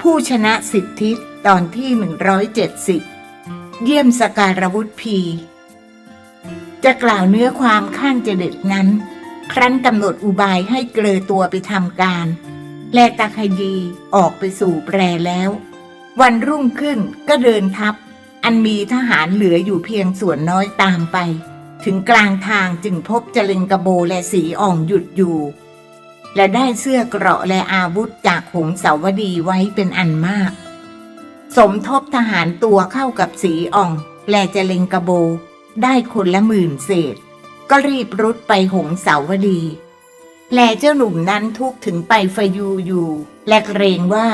ผู้ชนะสิทธิตอนที่ 170 เยี่ยมสการวุธพี จะกล่าวเนื้อความข้างเจเด็ดนั้น ครั้นกำหนดอุบายให้เกลอตัวไปทำการ และตาคยีออกไปสู่แปรแล้ว วันรุ่งขึ้นก็เดินทัพ อันมีทหารเหลืออยู่เพียงส่วนน้อยตามไป ถึงกลางทางจึงพบเจเลงกระโบและสีอ่องหยุดอยู่ และได้เสื้อเกราะและอาวุธจากหงสาวดีไว้เป็นอันมาก สมทบทหารตัวเข้ากับสีอ่อง และจเลงกระโบ ได้คนละหมื่นเศษ ก็รีบรุดไปหงสาวดี แลเจ้าหนุ่มนั้นทุกถึงไปฟยูอยู่ และเกรงว่า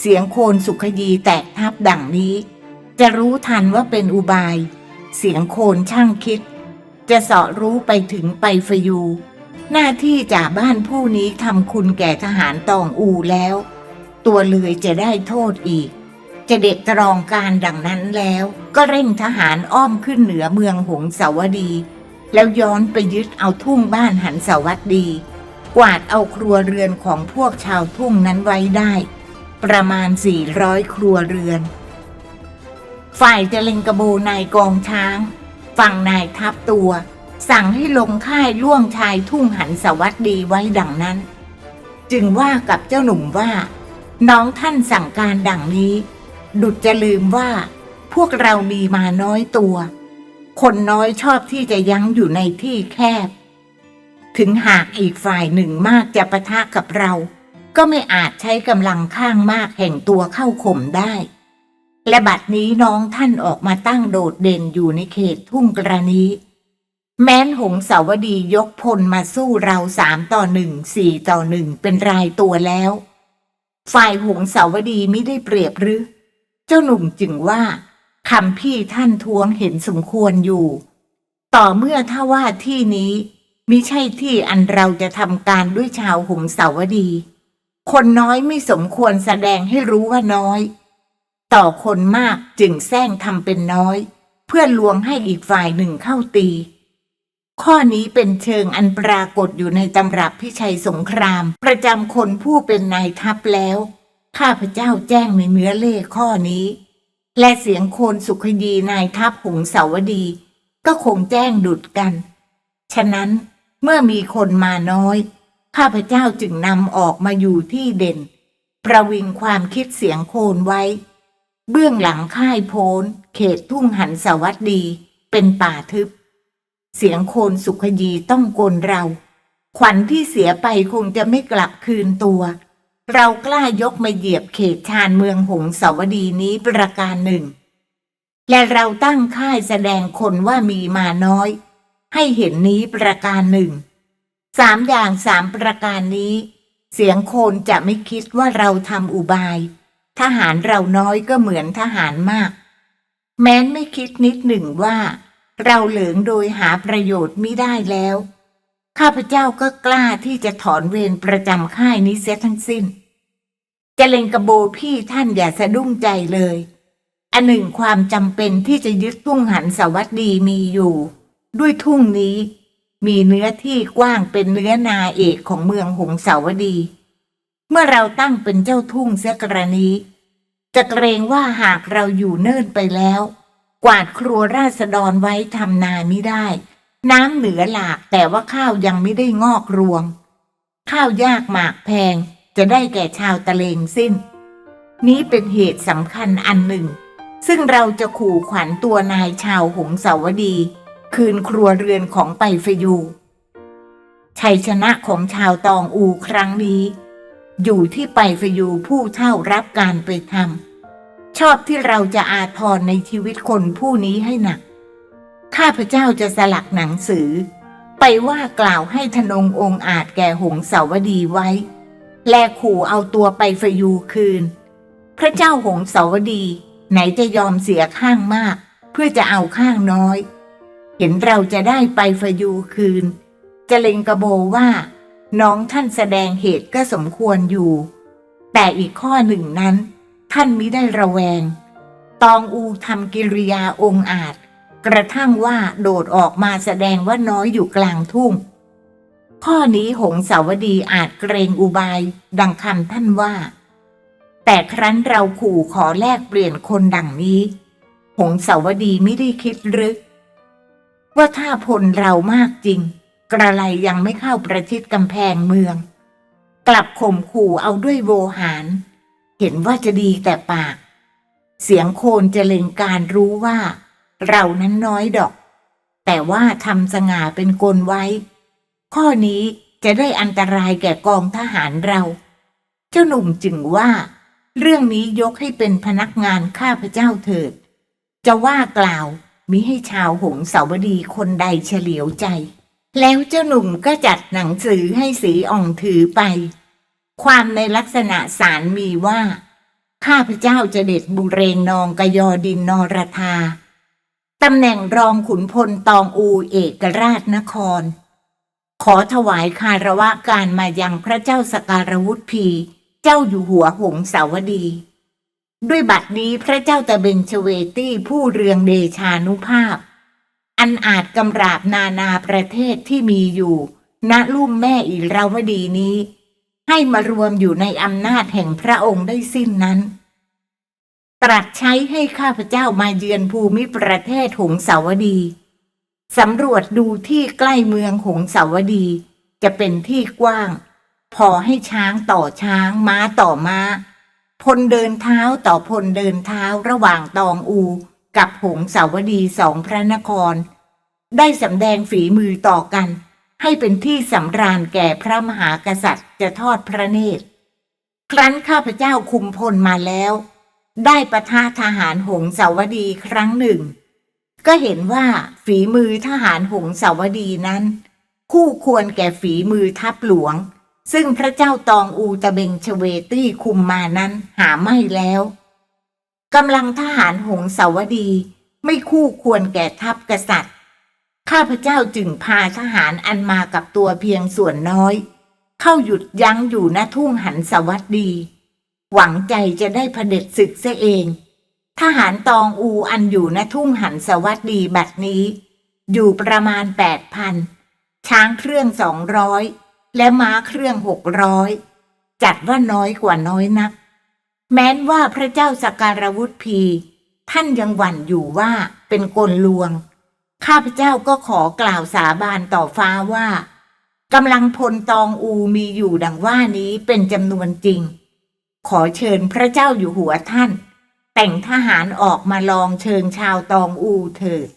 เสียงโคนสุขยีแตกทับดังนี้ จะรู้ทันว่าเป็นอุบาย เสียงโคนช่างคิด จะเสาะรู้ไปถึงไปฟยู หน้าที่จากบ้านผู้นี้ทำคุณแก่ทหารตองอูแล้ว ตัวเลยจะได้โทษอีก จะเด็ดตรองการดังนั้นแล้ว ก็เร่งทหารอ้อมขึ้นเหนือเมืองหงสาวดี แล้วย้อนไปยึดเอาทุ่งบ้านหันสวัสดี กวาดเอาครัวเรือนของพวกชาวทุ่งนั้นไว้ได้ ประมาณ 400 ครัวเรือน ฝ่ายจะเล็งกระโบนายกองช้าง ฝั่งนายทัพตัว สั่งให้ลงค่ายล่วงชายทุ่งหันสวัสดีไว้ดังนั้น จึงว่ากับเจ้าหนุ่มว่า น้องท่านสั่งการดังนี้ ดุดจะลืมว่า พวกเรามีมาน้อยตัว คนน้อยชอบที่จะยั้งอยู่ในที่แคบ ถึงหากอีกฝ่ายหนึ่งมากจะปะทะกับเรา ก็ไม่อาจใช้กำลังข้างมากแห่งตัวเข้าข่มได้และบัดนี้น้องท่านออกมาตั้งโดดเด่นอยู่ในเขตทุ่งกระนี้ แม้นหงสาวดียกพลมาสู้เราสามต่อหนึ่งสี่ต่อหนึ่งเป็นรายตัวแล้ว ฝ่ายหงสาวดีไม่ได้เปรียบหรือ เจ้าหนุ่มจึงว่าคำพี่ท่านทวงเห็นสมควรอยู่ ต่อเมื่อถ้าว่าที่นี้มิใช่ที่อันเราจะทำการด้วยชาวหงสาวดี คนน้อยไม่สมควรแสดงให้รู้ว่าน้อย ต่อคนมากจึงแซงทำเป็นน้อย เพื่อลวงให้อีกฝ่ายหนึ่งเข้าตี ข้อนี้เป็นเชิงอันปรากฏอยู่ในตำรับพิชัยสงคราม ประจำคนผู้เป็นนายทัพแล้ว ข้าพเจ้าแจ้งในเนื้อเล่ข้อนี้ และเสียงโคนสุขยีนายทัพหงสาวดี ก็คงแจ้งดุดกัน ฉะนั้นเมื่อมีคนมาน้อย ข้าพเจ้าจึงนำออกมาอยู่ที่เด่น ประวิงความคิดเสียงโคนไว้ เบื้องหลังค่ายโพนเขตทุ่งหันสวัสดี เป็นป่าทึบ เสียงโคนสุขยีต้องกลเรา ขวัญที่เสียไปคงจะไม่กลับคืนตัว เรากล้ายกมาเหยียบเขตชานเมืองหงสาวดีนี้ประการหนึ่ง และเราตั้งค่ายแสดงคนว่ามีมาน้อย ให้เห็นนี้ประการหนึ่ง สามอย่างสามประการนี้ เสียงโคนจะไม่คิดว่าเราทำอุบาย ทหารเราน้อยก็เหมือนทหารมาก แม้นไม่คิดนิดหนึ่งว่า เราเหลืองโดยหาประโยชน์ไมิได้แล้ว ข้าพเจ้าก็กล้าที่จะถอนเวรประจำค่ายนี้เสียทั้งสิ้นจะเลงกระโบพี่ท่านอย่าสะดุ้งใจเลย อันหนึ่งความจำเป็นที่จะยึดทุ่งหันสวัสดีมีอยู่ ด้วยทุ่งนี้มีเนื้อที่กว้างเป็นเนื้อนาเอกของเมืองหงสาวดี เมื่อเราตั้งเป็นเจ้าทุ่งเสียกรณีจะเกรงว่าหากเราอยู่เนิ่นไปแล้ว กวาดครัวราษฎรไว้ทำนาไม่ได้ น้ำเหนือหลากแต่ว่าข้าวยังไม่ได้งอกรวง ข้าวยากหมากแพงจะได้แก่ชาวตะเลงสิ้น นี้เป็นเหตุสำคัญอันหนึ่ง ซึ่งเราจะขู่ขวัญตัวนายชาวหงสาวดี คืนครัวเรือนของไปฟยู ชัยชนะของชาวตองอูครั้งนี้ อยู่ที่ไปฟยูผู้เท่ารับการไปทำ ชอบที่เราจะอาทรในชีวิตคนผู้นี้ให้หนัก ข้าพเจ้าจะสลักหนังสือ ไปว่ากล่าวให้ธนงองอาจแก่หงสาวดีไว้ และขู่เอาตัวไปฟยูคืน พระเจ้าหงสาวดี ไหนจะยอมเสียข้างมาก เพื่อจะเอาข้างน้อย เห็นเราจะได้ไปฟยูคืน จะเล็งกระโบว่า น้องท่านแสดงเหตุก็สมควรอยู่ แต่อีกข้อหนึ่งนั้น ท่านมิได้ระแวง ตองอูทำกิริยาองอาจ กระทั่งว่าโดดออกมาแสดงว่าน้อยอยู่กลางทุ่ง ข้อนี้หงสาวดีอาจเกรงอุบาย ดังคำท่านว่า แต่ครั้นเราขู่ขอแลกเปลี่ยนคนดังนี้ หงสาวดีไม่ได้คิดหรึกว่าถ้าพลเรามากจริง กระไรยังไม่เข้าประชิดกำแพงเมือง กลับข่มขู่เอาด้วยโวหาร เห็นว่าจะดีแต่ปาก เสียงโคนจะเล็งการรู้ว่า เรานั้นน้อยดอก แต่ว่าทำสง่าเป็นกลไว้ ข้อนี้จะได้อันตรายแก่กองทหารเรา เจ้าหนุ่มจึงว่า เรื่องนี้ยกให้เป็นพนักงานข้าพเจ้าเถิด จะว่ากล่าวมิให้ชาวหงสาวดีคนใดเฉลียวใจ แล้วเจ้าหนุ่มก็จัดหนังสือให้สีอ่องถือไป ความในลักษณะสารมีว่า ข้าพเจ้าจะเด็ดบุเรงนองกยอดินนรธาตำแหน่งรองขุนพลตองอูเอกราชนคร ขอถวายคารวะการมายังพระเจ้าสการวุฒพี เจ้าอยู่หัวหงสาวดี ด้วยบัดนี้พระเจ้าตะเบนชเวตี้ผู้เรืองเดชานุภาพ อันอาจกำราบนานาประเทศที่มีอยู่ ณลุ่มแม่อิราวดีนี้ ให้มารวมอยู่ในอำนาจแห่งพระองค์ได้สิ้นนั้น ตรัสใช้ให้ข้าพเจ้ามาเยือนภูมิประเทศหงสาวดีสำรวจดูที่ใกล้เมืองหงสาวดี จะเป็นที่กว้าง พอให้ช้างต่อช้างม้าต่อม้า พลเดินเท้าต่อพลเดินเท้าระหว่างตองอู กับหงสาวดีสองพระนคร ได้สำแดงฝีมือต่อกัน ให้เป็นที่สำราญแก่พระมหากษัตริย์จะทอดพระเนตร ครั้นข้าพเจ้าคุมพลมาแล้ว ได้ประทะทหารหงสาวดีครั้งหนึ่ง ก็เห็นว่าฝีมือทหารหงสาวดีนั้น คู่ควรแก่ฝีมือทัพหลวง ซึ่งพระเจ้าตองอูตะเบงชเวตี้คุมมานั้นหาไม่แล้วกำลังทหารหงสาวดีไม่คู่ควรแก่ทัพกษัตริย์ ข้าพเจ้าจึงพาทหารอันมากับตัวเพียงส่วนน้อย เข้าหยุดยั้งอยู่ณทุ่งหันสวัสดี หวังใจจะได้เผด็จศึกเสียเอง ทหารตองอูอันอยู่ณทุ่งหันสวัสดีบัดนี้ อยู่ประมาณแปดพันช้างเครื่องสองร้อยและม้าเครื่องหกร้อยจัดว่าน้อยกว่าน้อยนัก แม้นว่าพระเจ้าสการวุฒพี ท่านยังหวั่นอยู่ว่าเป็นกลลวง ข้าพเจ้าก็ขอกล่าวสาบานต่อฟ้าว่ากำลังพลตองอูมีอยู่ดังว่านี้เป็นจำนวนจริง ขอเชิญพระเจ้าอยู่หัวท่าน แต่งทหารออกมาลองเชิงชาวตองอูเถิด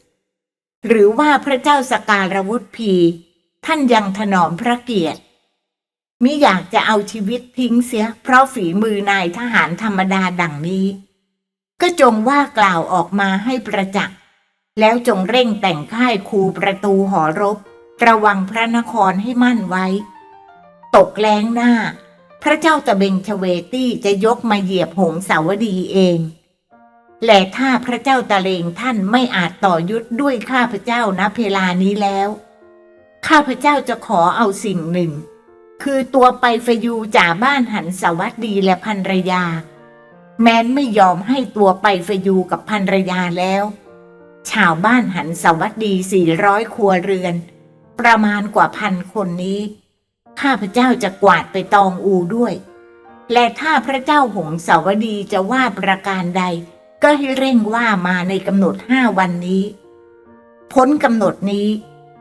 หรือว่าพระเจ้าสการวุฒพี ท่านยังถนอมพระเกียรติมิอยากจะเอาชีวิตทิ้งเสีย เพราะฝีมือนายทหารธรรมดาดังนี้ ก็จงว่ากล่าวออกมาให้ประจักษ์ แล้วจงเร่งแต่งค่ายคูประตูหอรบ ระวังพระนครให้มั่นไว้ ตกแรงหน้า พระเจ้าตะเบงชเวตี้จะยกมาเหยียบหงสาวดีเอง และถ้าพระเจ้าตะเลงท่านไม่อาจต่อยุทธด้วยข้าพระเจ้าณเวลานี้แล้ว ข้าพระเจ้าจะขอเอาสิ่งหนึ่ง คือตัวไปฟยูจ่าบ้านหันสวัสดีและพันรยา แม้นไม่ยอมให้ตัวไปฟยูกับพันรยาแล้ว ชาวบ้านหันสวัสดีสี่ร้อยครัวเรือน ประมาณกว่าพันคนนี้ ข้าพเจ้าจะกวาดไปตองอูด้วย และถ้าพระเจ้าหงสาวดีจะว่าประการใด ก็ให้เร่งว่ามาในกำหนดห้าวันนี้ พ้นกำหนดนี้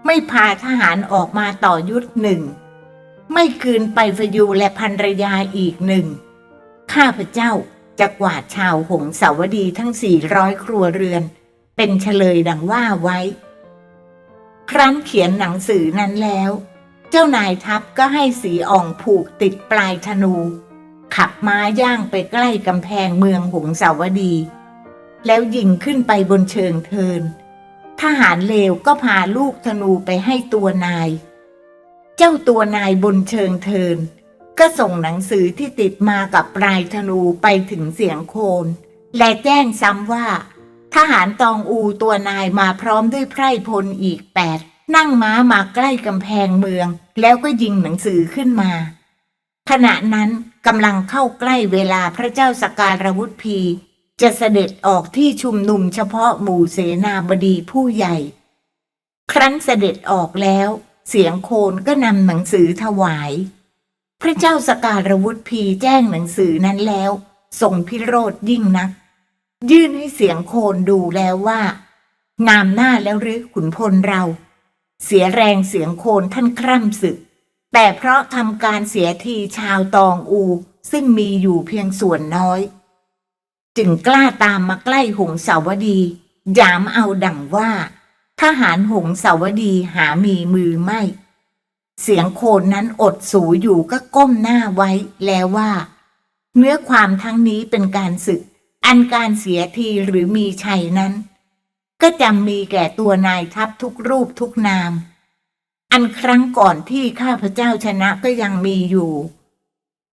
ไม่พาทหารออกมาต่อยุทธหนึ่ง ไม่คืนไปฟยูและพันรยาอีกหนึ่ง ข้าพเจ้าจะกวาดชาวหงสาวดีทั้งสี่ร้อยครัวเรือน เป็นเฉลยดังว่าไว้ ครั้นเขียนหนังสือนั้นแล้ว เจ้านายทัพก็ให้สีอ่องผูกติดปลายธนู ขับม้าย่างไปใกล้กำแพงเมืองหงสาวดี แล้วยิงขึ้นไปบนเชิงเทิน ทหารเลวก็พาลูกธนูไปให้ตัวนาย เจ้าตัวนายบนเชิงเทิน ก็ส่งหนังสือที่ติดมากับปลายธนูไปถึงเสียงโคนและแจ้งซ้ำว่า ทหารตองอูตัวนายมาพร้อมด้วยไพร่พลอีกแปดนั่งม้ามาใกล้กำแพงเมือง แล้วก็ยิงหนังสือขึ้นมา ขณะนั้นกำลังเข้าใกล้เวลาพระเจ้าสการวุฒพี จะเสด็จออกที่ชุมนุมเฉพาะหมู่เสนาบดีผู้ใหญ่ ครั้นเสด็จออกแล้ว เสียงโคนก็นำหนังสือถวาย พระเจ้าสการวุฒพีแจ้งหนังสือนั้นแล้วทรงพิโรธยิ่งนัก ยื่นให้เสียงโคนดูแล้วว่างามหน้าแล้วหรือขุนพลเรา เสียแรงเสียงโคนท่านคร่ำศึก แต่เพราะทำการเสียทีชาวตองอู ซึ่งมีอยู่เพียงส่วนน้อย จึงกล้าตามมาใกล้หงสาวดี ยามเอาดังว่า ทหารหงสาวดีหามีมือไม่ เสียงโคนนั้นอดสูอยู่ก็ก้มหน้าไว้แล้วว่า เนื้อความทั้งนี้เป็นการศึก อันการเสียทีหรือมีชัยนั้น ก็จำมีแก่ตัวนายทัพทุกรูปทุกนาม อันครั้งก่อนที่ข้าพเจ้าชนะก็ยังมีอยู่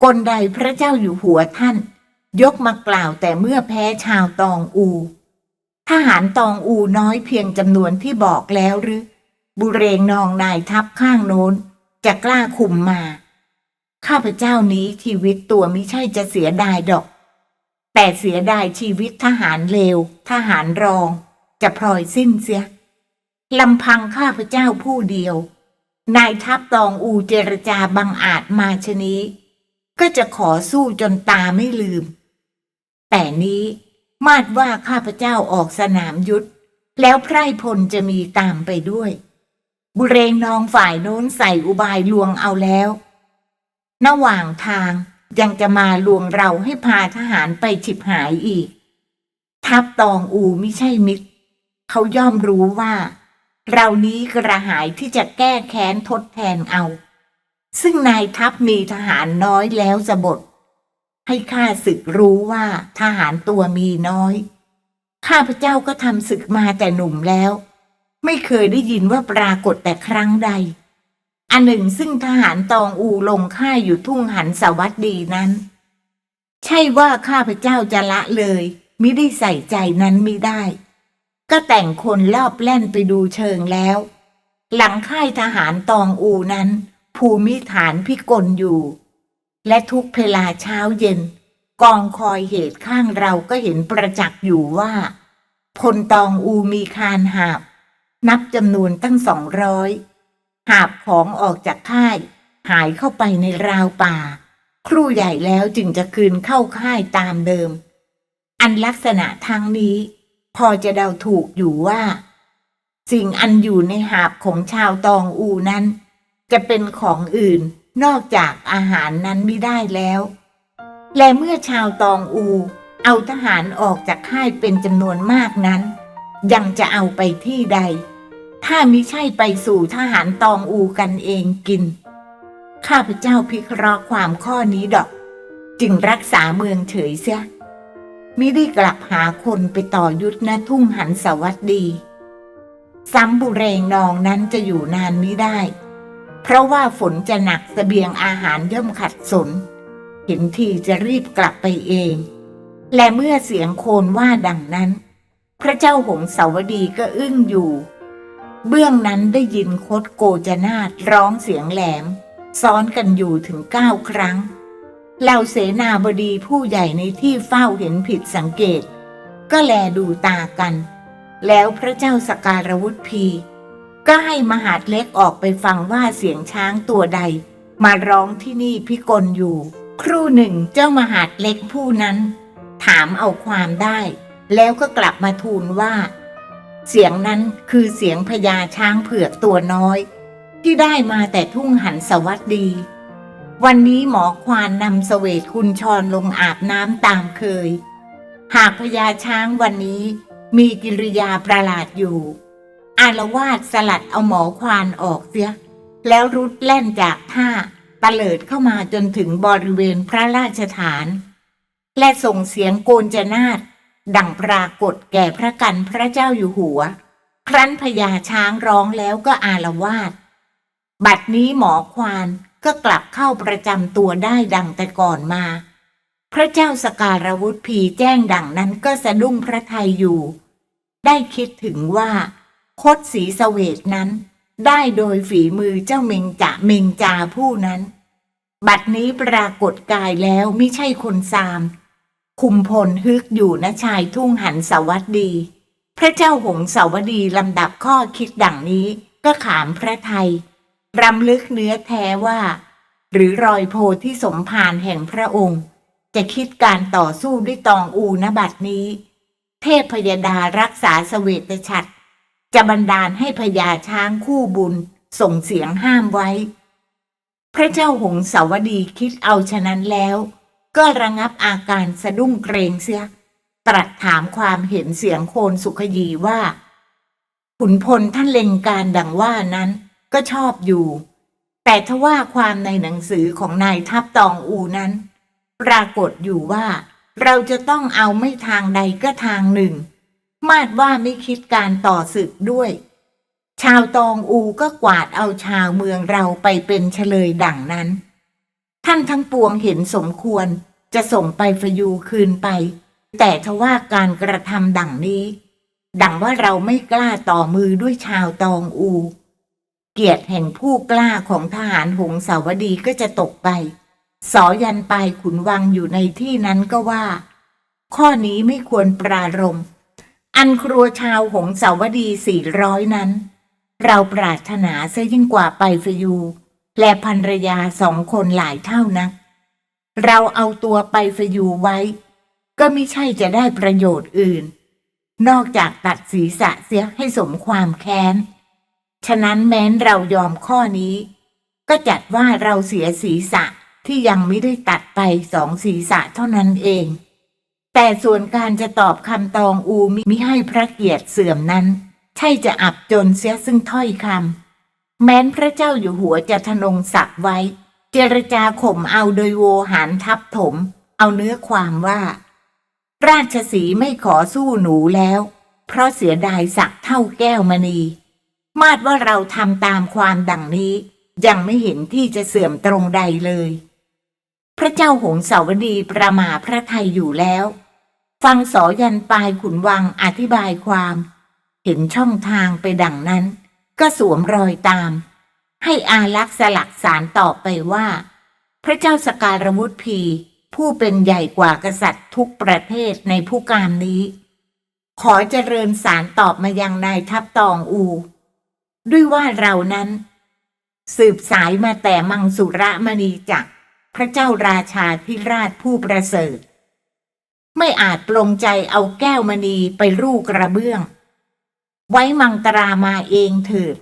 กลใดพระเจ้าอยู่หัวท่าน ยกมากล่าวแต่เมื่อแพ้ชาวตองอูทหารตองอูน้อยเพียงจำนวนที่บอกแล้วหรือ บุเรงนองนายทัพข้างโน้นจะกล้าคุมมา ข้าพเจ้านี้ชีวิตตัวมิใช่จะเสียดายดอก แต่เสียดายชีวิตทหารเลว ทหารรอง จะพลอยสิ้นเสียลำพังข้าพเจ้าผู้เดียว นายทัพตองอูเจรจาบังอาจมาชนี้ ก็จะขอสู้จนตาไม่ลืม แต่นี้มาดว่าข้าพเจ้าออกสนามยุทธแล้วไพร่พลจะมีตามไปด้วย บุเรงนองฝ่ายโน้นใส่อุบายลวงเอาแล้วระหว่างทาง ยังจะมาลวงเราให้พาทหารไปฉิบหายอีก ทัพตองอูไม่ใช่มิตร เขาย่อมรู้ว่า เรานี้กระหายที่จะแก้แค้นทดแทนเอา ซึ่งนายทัพมีทหารน้อยแล้วจะบท ให้ข้าศึกรู้ว่าทหารตัวมีน้อย ข้าพเจ้าก็ทำศึกมาแต่หนุ่มแล้ว ไม่เคยได้ยินว่าปรากฏแต่ครั้งใด อันหนึ่งซึ่งทหารตองอูลงค่ายอยู่ทุ่งหันสวัสดีนั้น ใช่ว่าข้าพเจ้าจะละเลยมิได้ใส่ใจนั้นมิได้ ก็แต่งคนรอบแล่นไปดูเชิงแล้ว หลังค่ายทหารตองอูนั้น ภูมิฐานพิกลอยู่ และทุกเวลาเช้าเย็น กองคอยเหตุข้างเราก็เห็นประจักษ์อยู่ว่าพลตองอูมีคานหาบ นับจำนวนตั้งสองร้อย หาบของออกจากค่าย หายเข้าไปในราวป่า ครู่ใหญ่แล้วจึงจะคืนเข้าค่ายตามเดิม อันลักษณะทางนี้ พอจะเดาถูกอยู่ว่า สิ่งอันอยู่ในหาบของชาวตองอูนั้น จะเป็นของอื่นนอกจากอาหารนั้นไม่ได้แล้ว และเมื่อชาวตองอู เอาทหารออกจากค่ายเป็นจำนวนมากนั้น ยังจะเอาไปที่ใด ถ้ามิใช่ไปสู่ทหารตองอูกันเองกิน ข้าพเจ้าพิเคราะห์ความข้อนี้ดอก จึงรักษาเมืองเฉยเสียมิได้กลับหาคนไปต่อยุทธณทุ่งหันสวัสดี ซ้ำบุเรงนองนั้นจะอยู่นานไม่ได้ เพราะว่าฝนจะหนักเสบียงอาหารย่อมขัดสน เห็นทีจะรีบกลับไปเอง และเมื่อเสียงโคนว่าดังนั้น พระเจ้าหงสาวดีก็อึ้งอยู่ เบื้องนั้นได้ยินโคดโกจนาดร้องเสียงแหลม ซ้อนกันอยู่ถึงเก้าครั้งเหล่าเสนาบดีผู้ใหญ่ในที่เฝ้าเห็นผิดสังเกต ก็แลดูตากัน แล้วพระเจ้าสการวุฒพี ก็ให้มหาดเล็กออกไปฟังว่าเสียงช้างตัวใด มาร้องที่นี่พิกลอยู่ ครู่หนึ่งเจ้ามหาดเล็กผู้นั้น ถามเอาความได้ แล้วก็กลับมาทูลว่า เสียงนั้นคือเสียงพญาช้างเผือกตัวน้อย ที่ได้มาแต่ทุ่งหันสวัสดี วันนี้หมอควานนำเสวตคุณชรลงอาบน้ำตามเคย หากพญาช้างวันนี้มีกิริยาประหลาดอยู่ อารวาสสลัดเอาหมอควานออกเสีย แล้วรุดแล่นจากท่าตะเลิดเข้ามาจนถึงบริเวณพระราชฐาน และส่งเสียงโกนจนาด ดังปรากฏแก่พระกันพระเจ้าอยู่หัว ครั้นพญาช้างร้องแล้วก็อารวาสบัดนี้หมอควานก็กลับเข้าประจำตัวได้ดังแต่ก่อนมา พระเจ้าสการวุฒพีแจ้งดังนั้นก็สะดุ้งพระทัยอยู่ ได้คิดถึงว่า คดสีสเวตนั้น ได้โดยฝีมือเจ้าเมงจะเมงจาผู้นั้น บัดนี้ปรากฏกายแล้วไม่ใช่คนซาม คุมพลฮึกอยู่ณชายทุ่งหันสวัสดี พระเจ้าหงสาวดีลำดับข้อคิดดังนี้ก็ขามพระไทยรำลึกเนื้อแท้ว่า หรือรอยโพที่สมภารแห่งพระองค์ จะคิดการต่อสู้ด้วยตองอูนบัดนี้ เทพพยดารักษาเสวตฉัตรจะบันดาลให้พญาช้างคู่บุญส่งเสียงห้ามไว้ พระเจ้าหงสาวดีคิดเอาฉะนั้นแล้ว ก็ระงับอาการสะดุ้งเกรงเสีย ตรัสถามความเห็นเสียงโคนสุขยีว่า ขุนพลท่านเล็งการดังว่านั้นก็ชอบอยู่ แต่ทว่าความในหนังสือของนายทัพตองอูนั้น ปรากฏอยู่ว่า เราจะต้องเอาไม่ทางใดก็ทางหนึ่ง มาดว่าไม่คิดการต่อศึกด้วย ชาวตองอูก็กวาดเอาชาวเมืองเราไปเป็นเฉลยดังนั้น ท่านทั้งปวงเห็นสมควรจะส่งไปฟยูคืนไป แต่ทว่าการกระทำดังนี้ ดังว่าเราไม่กล้าต่อมือด้วยชาวตองอู เกียรติแห่งผู้กล้าของทหารหงสาวดีก็จะตกไป สอยันปลายขุนวังอยู่ในที่นั้นก็ว่า ข้อนี้ไม่ควรปรารมอันครัวชาวหงสาวดีสี่ร้อยนั้น เราปรารถนาเสียยิ่งกว่าไปฟยู และภรรยาสองคนหลายเท่านัก เราเอาตัวไปฟยูไว้ ก็ไม่ใช่จะได้ประโยชน์อื่น นอกจากตัดศีรษะเสียให้สมความแค้น ฉะนั้นแม้นเรายอมข้อนี้ ก็จัดว่าเราเสียศีรษะที่ยังไม่ได้ตัดไปสองศีรษะเท่านั้นเอง แต่ส่วนการจะตอบคำตองอูมิให้พระเกียรติเสื่อมนั้น ใช่จะอับจนเสียซึ่งถ้อยคำ แม้นพระเจ้าอยู่หัวจะทนงศักดิ์ไว้ เจรจาข่มเอาโดยโวหารทับถม เอาเนื้อความว่า ราชสีไม่ขอสู้หนูแล้ว เพราะเสียดายศักดิ์เท่าแก้วมณี มาดว่าเราทำตามความดังนี้ ยังไม่เห็นที่จะเสื่อมตรงใดเลย พระเจ้าหงสาวดีประมาพระไทยอยู่แล้ว ฟังสอยันปลายขุนวังอธิบายความ เห็นช่องทางไปดังนั้น ก็สวมรอยตาม ให้อาลักษ์สลักสารตอบไปว่า พระเจ้าสการวุฒิพี ผู้เป็นใหญ่กว่ากษัตริย์ทุกประเทศในผู้การนี้ ขอเจริญสารตอบมายังนายทัพตองอู ด้วยว่าเรานั้น สืบสายมาแต่มังสุระมณีจักพระเจ้าราชาธิราชผู้ประเสริฐ ไม่อาจปลงใจเอาแก้วมณีไปรูกระเบื้อง ไว้มังตรามาเองเถิด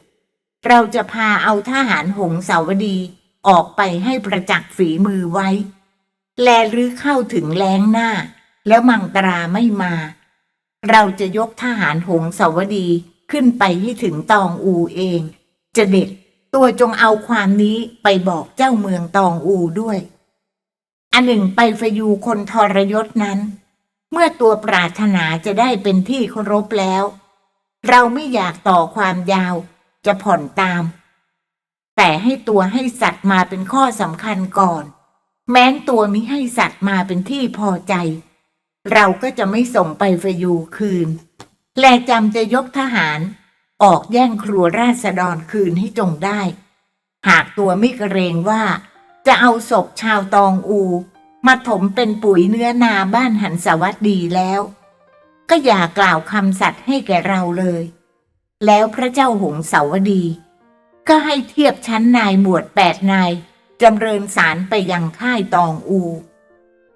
เราจะพาเอาทหารหงสาวดีออกไปให้ประจักษ์ฝีมือไว้ แลหรือเข้าถึงแล้งหน้า แล้วมังตราไม่มา เราจะยกทหารหงสาวดีขึ้นไปให้ถึงตองอูเอง จะเด็ดตัวจงเอาความนี้ไปบอกเจ้าเมืองตองอูด้วย อันหนึ่งไปฟยูคนทรยศนั้น เมื่อตัวปรารถนาจะได้เป็นที่เคารพแล้ว เราไม่อยากต่อความยาวจะผ่อนตาม แต่ให้ตัวให้สัตว์มาเป็นข้อสำคัญก่อน แม้นตัวมิให้สัตว์มาเป็นที่พอใจ เราก็จะไม่ส่งไปฟยูคืน แลจำจะยกทหาร ออกแย่งครัวราษฎรคืนให้จงได้ หากตัวไม่เกรงว่า จะเอาศพชาวตองอู มาถมเป็นปุ๋ยเนื้อนาบ้านหันสวัสดีแล้ว ก็อย่ากล่าวคำสัตย์ให้แก่เราเลย แล้วพระเจ้าหงสาวดี ก็ให้เทียบชั้นนายหมวดแปดนายจำเริญสารไปยังค่ายตองอู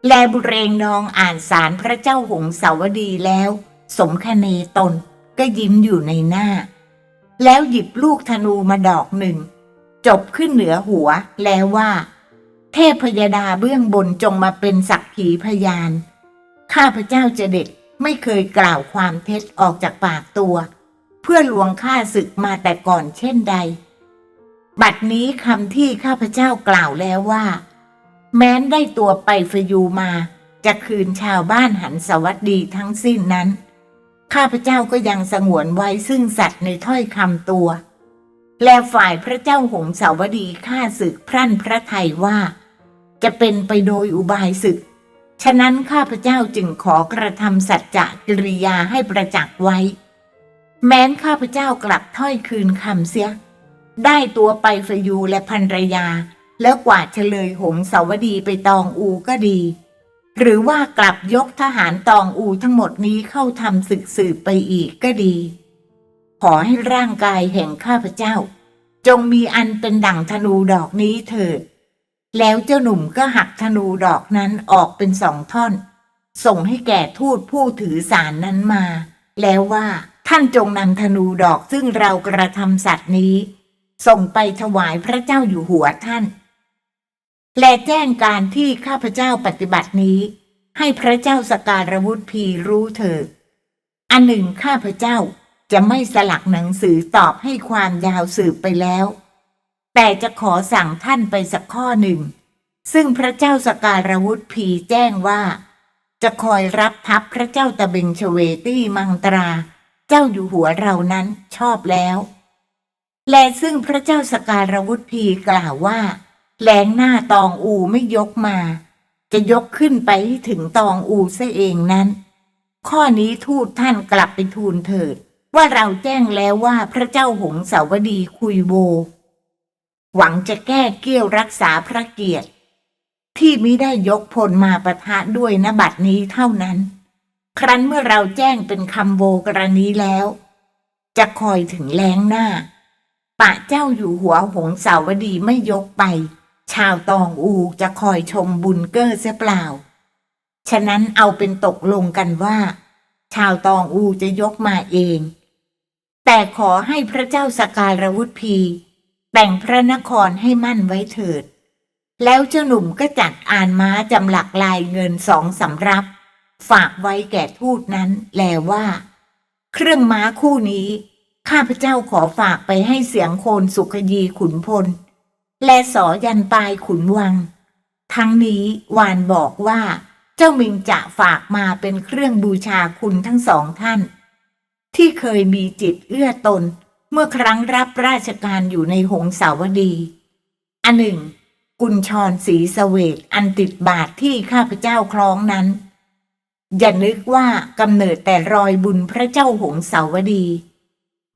แลบุเรงนองอ่านสารพระเจ้าหงสาวดีแล้ว สมคเนตนก็ยิ้มอยู่ในหน้า แล้วหยิบลูกธนูมาดอกหนึ่ง จบขึ้นเหนือหัวแล้วว่า เทพพยดาเบื้องบนจงมาเป็นสักขีพยาน ข้าพเจ้าจะเด็ด ไม่เคยกล่าวความเท็จออกจากปากตัว เพื่อลวงข้าศึกมาแต่ก่อนเช่นใด บัดนี้คำที่ข้าพเจ้ากล่าวแล้วว่า แม้นได้ตัวไปฟยูมาจะคืนชาวบ้านหันสวัสดีทั้งสิ้นนั้น ข้าพเจ้าก็ยังสงวนไว้ซึ่งสัตว์ในถ้อยคำตัว และฝ่ายพระเจ้าหงสาวดีฆ่าศึกพรั่นพระไทยว่า จะเป็นไปโดยอุบายศึก ฉะนั้นข้าพเจ้าจึงขอกระทำสัจจะกิริยาให้ประจักษ์ไว้ แม้นข้าพเจ้ากลับถ้อยคืนคำเสีย ได้ตัวไปฟยูและภรรยา แล้วกวาดเฉลยหงสาวดีไปตองอูก็ดี หรือว่ากลับยกทหารตองอูทั้งหมดนี้เข้าทำศึกสืบไปอีกก็ดี ขอให้ร่างกายแห่งข้าพเจ้า จงมีอันเป็นดั่งธนูดอกนี้เถิด แล้วเจ้าหนุ่มก็หักธนูดอกนั้นออกเป็นสองท่อน ส่งให้แก่ทูตผู้ถือสารนั้นมา แล้วว่าท่านจงนำธนูดอกซึ่งเรากระทำสัตว์นี้ ส่งไปถวายพระเจ้าอยู่หัวท่าน และแจ้งการที่ข้าพเจ้าปฏิบัตินี้ ให้พระเจ้าสการวุฒพีรู้เถิดอันหนึ่งข้าพเจ้าจะไม่สลักหนังสือตอบให้ความยาวสืบไปแล้ว แต่จะขอสั่งท่านไปสักข้อหนึ่ง ซึ่งพระเจ้าสการวุฒพีแจ้งว่า จะคอยรับทัพพระเจ้าตะเบงเวตี้มังตรา เจ้าอยู่หัวเรานั้นชอบแล้ว และซึ่งพระเจ้าสการวุฒพีกล่าวว่าแหลงหน้าตองอูไม่ยกมา จะยกขึ้นไปถึงตองอูซะเองนั้น ข้อนี้ทูตท่านกลับไปทูลเถิด ว่าเราแจ้งแล้วว่าพระเจ้าหงสาวดีคุยโว หวังจะแก้เกี้ยวรักษาพระเกียรติ ที่มิได้ยกพลมาประทะด้วยนบัดนี้เท่านั้น ครั้นเมื่อเราแจ้งเป็นคำโวกรณีแล้ว จะคอยถึงแรงหน้า ปะเจ้าอยู่หัวหงสาวดีไม่ยกไป ชาวตองอูจะคอยชมบุญเกอร์เสียเปล่า ฉะนั้นเอาเป็นตกลงกันว่า ชาวตองอูจะยกมาเอง แต่ขอให้พระเจ้าสการวุฒพี แต่งพระนครให้มั่นไว้เถิด แล้วเจ้าหนุ่มก็จัดอ่านม้าจำหลักลายเงินสองสำรับ ฝากไว้แก่ทูตนั้นแลว่า เครื่องม้าคู่นี้ ข้าพเจ้าขอฝากไปให้เสียงโคนสุขยีขุนพล และสอยันปลายขุนวัง ทั้งนี้วานบอกว่า เจ้ามิงจะฝากมาเป็นเครื่องบูชาคุณทั้งสองท่าน ที่เคยมีจิตเอื้อตน เมื่อครั้งรับราชการอยู่ในหงสาวดี อันหนึ่ง กุญชรสีสเวตอันติดบาทที่ข้าพเจ้าคล้องนั้น อย่านึกว่ากำเนิดแต่รอยบุญพระเจ้าหงสาวดี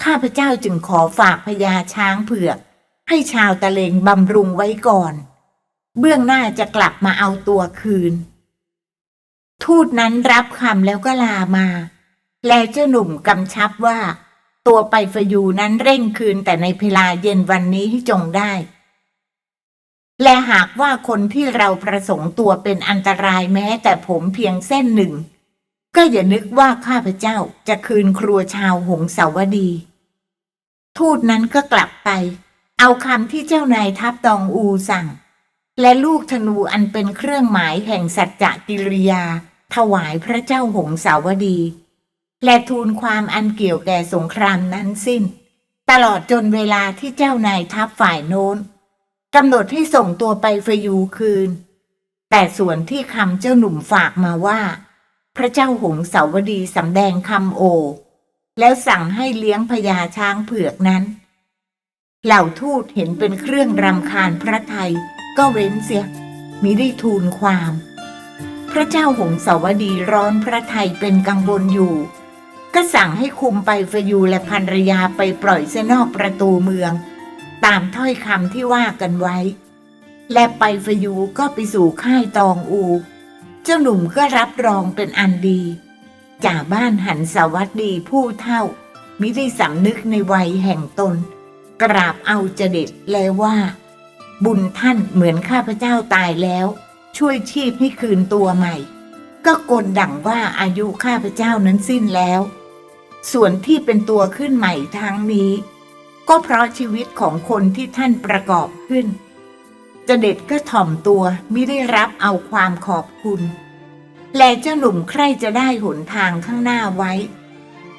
ข้าพเจ้าจึงขอฝากพญาช้างเผือก ให้ชาวตะเลงบำรุงไว้ก่อน เบื้องหน้าจะกลับมาเอาตัวคืน ทูตนั้นรับคำแล้วก็ลามา และเจ้าหนุ่มกำชับว่า ตัวไปฟยูนั้นเร่งคืนแต่ในเวลาเย็นวันนี้ให้จงได้ และหากว่าคนที่เราประสงค์ตัวเป็นอันตรายแม้แต่ผมเพียงเส้นหนึ่ง ก็อย่านึกว่าข้าพเจ้าจะคืนครัวชาวหงสาวดี ทูตนั้นก็กลับไป เอาคำที่เจ้านายทัพตองอูสั่ง และลูกธนูอันเป็นเครื่องหมายแห่งสัจจะกิริยา ถวายพระเจ้าหงสาวดี และทูลความอันเกี่ยวแก่สงครามนั้นสิ้น ตลอดจนเวลาที่เจ้านายทัพฝ่ายโน้นกำหนดให้ส่งตัวไปฟยูคืน แต่ส่วนที่คำเจ้าหนุ่มฝากมาว่า พระเจ้าหงสาวดีสำแดงคำโอ แล้วสั่งให้เลี้ยงพญาช้างเผือกนั้น เหล่าทูตเห็นเป็นเครื่องรำคาญพระไทยก็เว้นเสียมิได้ทูลความ พระเจ้าหงสาวดีร้อนพระไทยเป็นกังวลอยู่ ก็สั่งให้คุมไปฟยูและภรรยาไปปล่อยเสนอกประตูเมือง ตามถ้อยคำที่ว่ากันไว้ และไปฟยูก็ไปสู่ค่ายตองอู เจ้าหนุ่มก็รับรองเป็นอันดีจ่าบ้านหันสวัสดีผู้เท่ามิได้สำนึกในวัยแห่งตน กราบเอาเจเด็ดแล้วว่า บุญท่านเหมือนข้าพเจ้าตายแล้ว ช่วยชีพให้คืนตัวใหม่ ก็กลดั่งว่าอายุข้าพเจ้านั้นสิ้นแล้ว ส่วนที่เป็นตัวขึ้นใหม่ทางนี้ ก็เพราะชีวิตของคนที่ท่านประกอบขึ้นจะเด็ดก็ถ่อมตัวไมิได้รับเอาความขอบคุณ และเจ้าหนุ่มใครจะได้หนทางข้างหน้าไว้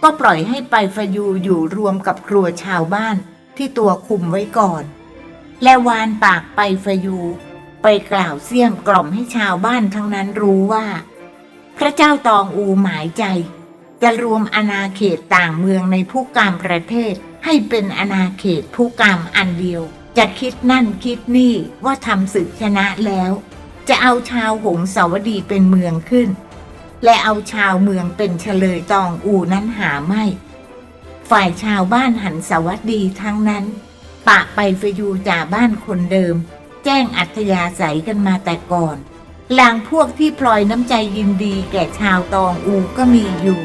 ก็ปล่อยให้ไปฟยูอยู่รวมกับครัวชาวบ้านที่ตัวคุมไว้ก่อน และวานปากไปฟยู ไปกล่าวเสี่ยมกล่อมให้ชาวบ้านทั้งนั้นรู้ว่า พระเจ้าตองอูหมายใจ จะรวมอาณาเขตต่างเมืองในผู้กามประเทศ ให้เป็นอาณาเขตผู้กามอันเดียว จะคิดนั่นคิดนี่ว่าทำศึกชนะแล้ว จะเอาชาวหงสาวดีเป็นเมืองขึ้น และเอาชาวเมืองเป็นเฉลยตองอูนั้นหาไม่ ฝ่ายชาวบ้านหันสวัสดีทั้งนั้น ปะไปฟยูจ่าบ้านคนเดิม แจ้งอัธยาศัยกันมาแต่ก่อนลางพวกที่พลอยน้ำใจยินดีแก่ชาวตองอูก็มีอยู่